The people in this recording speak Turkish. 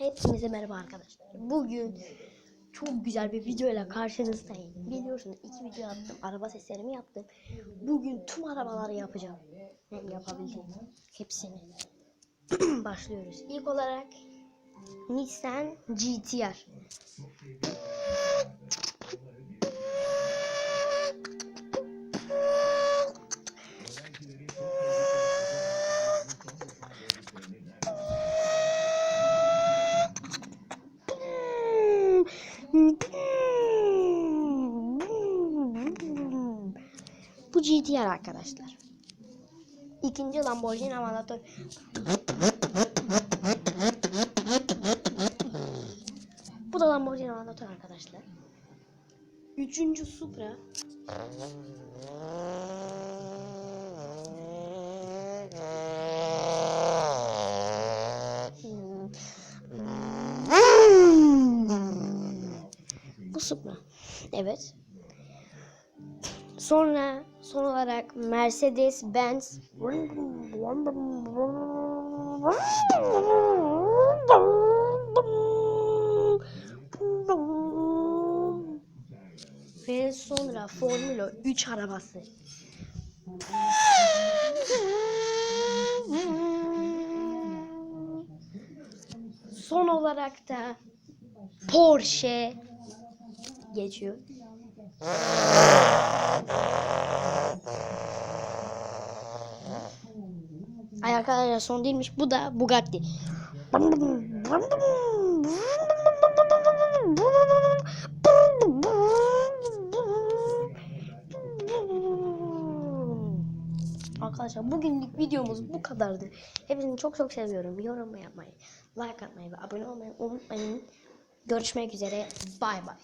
Hepinize merhaba arkadaşlar. Bugün çok güzel bir videoyla karşınızdayım. Biliyorsunuz iki video yaptım. Araba seslerimi yaptım. Bugün tüm arabaları yapacağım. Hem yapabildiğim hepsini. Başlıyoruz. İlk olarak Nissan GTR. Bu GTR arkadaşlar. İkinci Lamborghini Aventador. Bu da Lamborghini Aventador arkadaşlar. Üçüncü Supra. Bu Supra. Evet. Sonra son olarak Mercedes Benz ve sonra Formula 3 arabası. Son olarak da Porsche geçiyor. Ay arkadaşlar son değilmiş. Bu da Bugatti. Arkadaşlar bugünlük videomuz bu kadardı. Hepinizi çok çok seviyorum. Yorum yapmayı, like atmayı ve abone olmayı unutmayın. Görüşmek üzere. Bay bay.